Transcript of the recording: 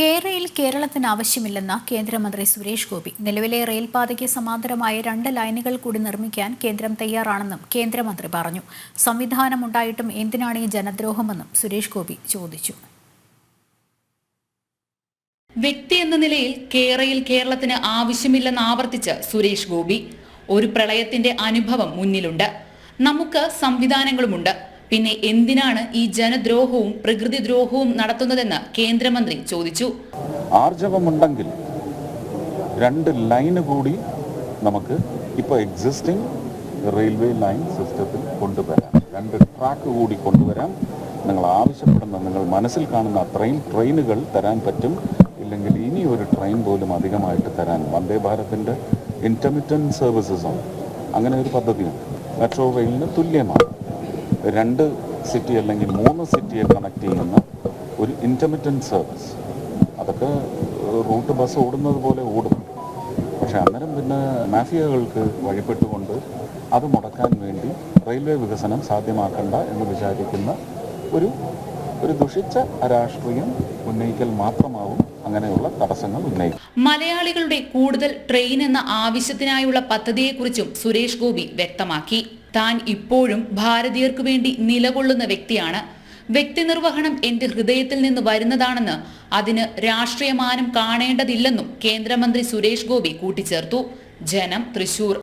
കേരയിൽ കേരളത്തിന് ആവശ്യമില്ലെന്ന കേന്ദ്രമന്ത്രി സുരേഷ് ഗോപി. നിലവിലെ റെയിൽപാതയ്ക്ക് സമാന്തരമായ രണ്ട് ലൈനുകൾ കൂടി നിർമ്മിക്കാൻ കേന്ദ്രം തയ്യാറാണെന്നും കേന്ദ്രമന്ത്രി പറഞ്ഞു. സംവിധാനമുണ്ടായിട്ടും എന്തിനാണ് ഈ ജനദ്രോഹമെന്നും സുരേഷ് ഗോപി ചോദിച്ചു. വ്യക്തി എന്ന നിലയിൽ കേരയിൽ കേരളത്തിന് ആവശ്യമില്ലെന്ന് ആവർത്തിച്ച് സുരേഷ് ഗോപി ഒരു പ്രളയത്തിന്റെ അനുഭവം മുന്നിലുണ്ട്. നമുക്ക് സംവിധാനങ്ങളുമുണ്ട്. പിന്നെ എന്തിനാണ് ഈ ജനദ്രോഹവും പ്രകൃതിദ്രോഹവും നടത്തുന്നതെന്ന് കേന്ദ്രമന്ത്രി ചോദിച്ചു. ആർജവമുണ്ടെങ്കിൽ രണ്ട് ലൈന് കൂടി നമുക്ക് ഇപ്പോൾ എക്സിസ്റ്റിംഗ് റെയിൽവേ ലൈൻ സിസ്റ്റത്തിൽ കൊണ്ടുവരാം. രണ്ട് ട്രാക്ക് കൂടി കൊണ്ടുവരാം. നിങ്ങൾ ആവശ്യപ്പെടുന്ന നിങ്ങൾ മനസ്സിൽ കാണുന്ന അത്രയും ട്രെയിനുകൾ തരാൻ പറ്റും. ഇല്ലെങ്കിൽ ഇനി ഒരു ട്രെയിൻ പോലും അധികമായിട്ട് തരാൻ വന്ദേ ഭാരതിന്റെ സർവീസസും അങ്ങനെ ഒരു പദ്ധതിയാണ് മെട്രോ റെയിലിന് തുല്യമാണ്. രണ്ട് സിറ്റി അല്ലെങ്കിൽ മൂന്ന് സിറ്റിയെ കണക്ട് ചെയ്യുന്ന ഒരു ഇന്റർമിറ്റന്റ് സർവീസ് അതൊക്കെ റൂട്ട് ബസ് ഓടുന്നത് പോലെ ഓടും. പക്ഷേ അന്നേരം പിന്നെ മാഫിയകൾക്ക് വഴിപ്പെട്ടുകൊണ്ട് അത് മുടക്കാൻ വേണ്ടി റെയിൽവേ വികസനം സാധ്യമാക്കണ്ട എന്ന് വിചാരിക്കുന്ന ഒരു ഒരു ദുഷിച്ച രാഷ്ട്രീയം ഉന്നയിക്കൽ മാത്രമാവും അങ്ങനെയുള്ള തടസ്സങ്ങൾ ഉന്നയിക്കും മലയാളികളുടെ കൂടുതൽ ട്രെയിൻ എന്ന ആവശ്യത്തിനായുള്ള പദ്ധതിയെക്കുറിച്ചും സുരേഷ് ഗോപി വ്യക്തമാക്കി. താൻ ഇപ്പോഴും ഭാരതീയർക്കു വേണ്ടി നിലകൊള്ളുന്ന വ്യക്തിയാണ്. വ്യക്തിനിർവഹണം എന്റെ ഹൃദയത്തിൽ നിന്ന് വരുന്നതാണെന്ന് അതിന് രാഷ്ട്രീയമാനം കാണേണ്ടതില്ലെന്നും കേന്ദ്രമന്ത്രി സുരേഷ് ഗോപി കൂട്ടിച്ചേർത്തു. ജനം തൃശൂർ.